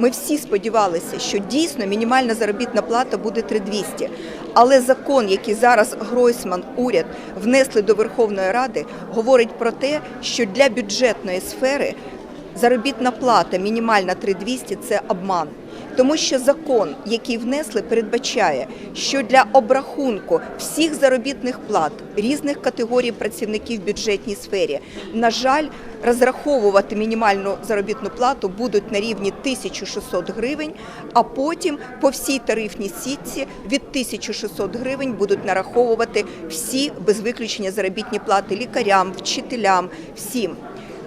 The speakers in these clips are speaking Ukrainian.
Ми всі сподівалися, що дійсно мінімальна заробітна плата буде 3200. Але закон, який зараз Гройсман, уряд внесли до Верховної Ради, говорить про те, що для бюджетної сфери заробітна плата мінімальна 3200 – це обман. Тому що закон, який внесли, передбачає, що для обрахунку всіх заробітних плат різних категорій працівників в бюджетній сфері, на жаль, розраховувати мінімальну заробітну плату будуть на рівні 1600 гривень, а потім по всій тарифній сітці від 1600 гривень будуть нараховувати всі без виключення заробітні плати лікарям, вчителям, всім.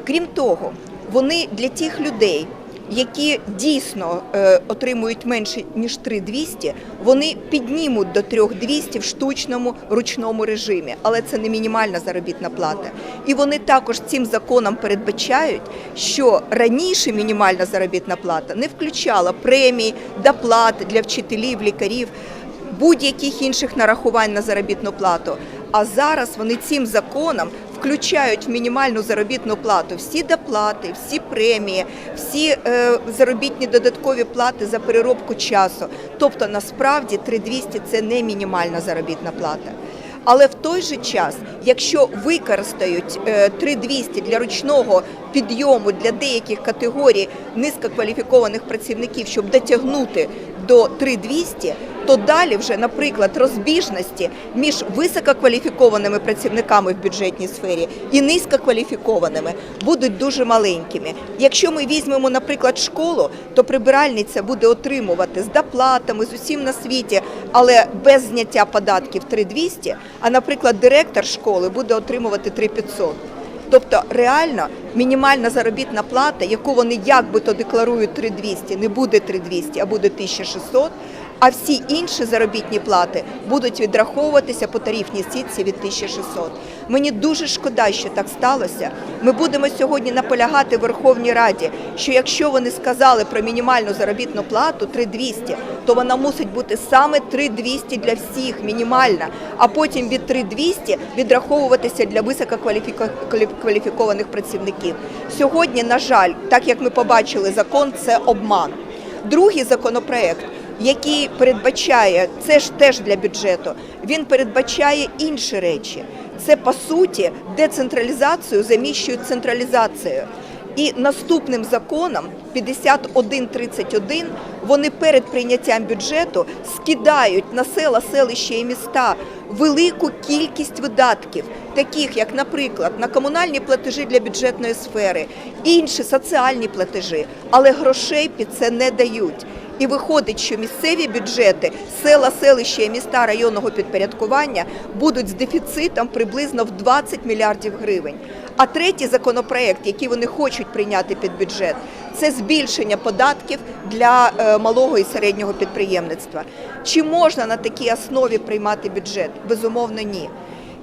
Крім того, вони для тих людей, які дійсно е, отримують менше ніж 3200, вони піднімуть до 3200 в штучному ручному режимі, але це не мінімальна заробітна плата. І вони також цим законом передбачають, що раніше мінімальна заробітна плата не включала премії, доплати для вчителів, лікарів, будь-яких інших нарахувань на заробітну плату. А зараз вони цим законом включають в мінімальну заробітну плату всі доплати, всі премії, всі е, заробітні додаткові плати за переробку часу. Тобто, насправді 3200 – це не мінімальна заробітна плата. Але в той же час, якщо використають е, 3200 для ручного підйому для деяких категорій низькокваліфікованих працівників, щоб дотягнути до 3200, то далі вже, наприклад, розбіжності між висококваліфікованими працівниками в бюджетній сфері і низькокваліфікованими будуть дуже маленькими. Якщо ми візьмемо, наприклад, школу, то прибиральниця буде отримувати з доплатами, з усім на світі, але без зняття податків 3200, а, наприклад, директор школи буде отримувати 3500. Тобто реально мінімальна заробітна плата, яку вони як би то декларують 3200, не буде 3200, а буде 1600, а всі інші заробітні плати будуть відраховуватися по тарифній сітці від 1600. Мені дуже шкода, що так сталося. Ми будемо сьогодні наполягати в Верховній Раді, що якщо вони сказали про мінімальну заробітну плату 3200, то вона мусить бути саме 3200 для всіх, мінімальна, а потім від 3200 відраховуватися для висококваліфікованих працівників. Сьогодні, на жаль, так як ми побачили, закон це обман. Другий законопроект, який передбачає це ж теж для бюджету, він передбачає інші речі. Це по суті децентралізацію заміщують централізацією. І наступним законом 5131 вони перед прийняттям бюджету скидають на села, селища і міста велику кількість видатків, таких як, наприклад, на комунальні платежі для бюджетної сфери, інші соціальні платежі, але грошей під це не дають. І виходить, що місцеві бюджети, села, селища і міста районного підпорядкування будуть з дефіцитом приблизно в 20 мільярдів гривень. А третій законопроект, який вони хочуть прийняти під бюджет, це збільшення податків для е, малого і середнього підприємництва. Чи можна на такій основі приймати бюджет? Безумовно, ні.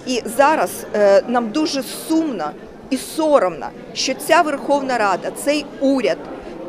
І зараз е, нам дуже сумно і соромно, що ця Верховна Рада, цей уряд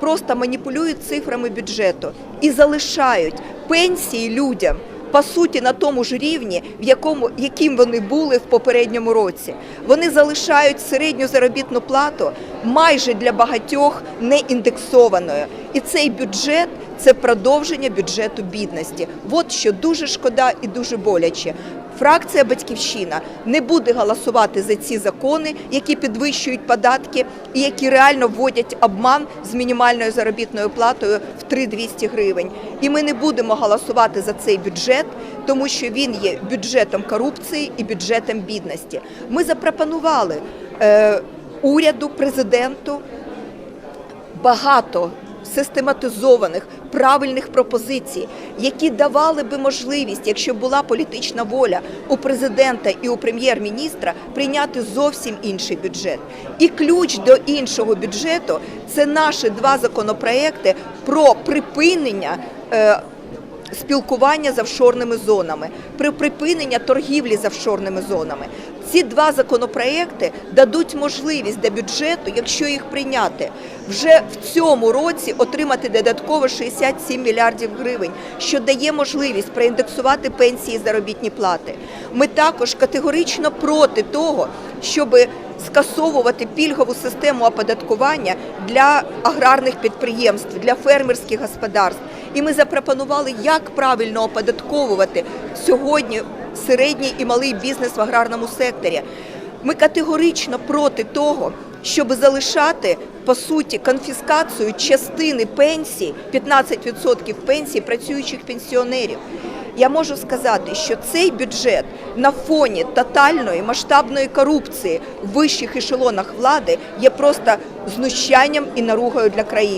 просто маніпулюють цифрами бюджету і залишають пенсії людям по суті на тому ж рівні, в якому яким вони були в попередньому році. Вони залишають середню заробітну плату майже для багатьох не індексованою. І цей бюджет це продовження бюджету бідності. От що дуже шкода і дуже боляче. Фракція Батьківщина не буде голосувати за ці закони, які підвищують податки і які реально вводять обман з мінімальною заробітною платою в 3200 гривень. І ми не будемо голосувати за цей бюджет, тому що він є бюджетом корупції і бюджетом бідності. Ми запропонували е, уряду, президенту багато систематизованих правильних пропозицій, які давали би можливість, якщо була політична воля у президента і у прем'єр-міністра, прийняти зовсім інший бюджет. І ключ до іншого бюджету це наші два законопроекти про припинення. Спілкування з офшорними зонами, при припинення торгівлі з офшорними зонами. Ці два законопроекти дадуть можливість для бюджету, якщо їх прийняти, вже в цьому році отримати додатково 67 мільярдів гривень, що дає можливість проіндексувати пенсії і заробітні плати. Ми також категорично проти того, щоб скасовувати пільгову систему оподаткування для аграрних підприємств, для фермерських господарств. І ми запропонували, як правильно оподатковувати сьогодні середній і малий бізнес в аграрному секторі. Ми категорично проти того, щоб залишати по суті конфіскацію частини пенсій, 15% пенсій працюючих пенсіонерів. Я можу сказати, що цей бюджет на фоні тотальної масштабної корупції в вищих ешелонах влади є просто знущанням і наругою для країни.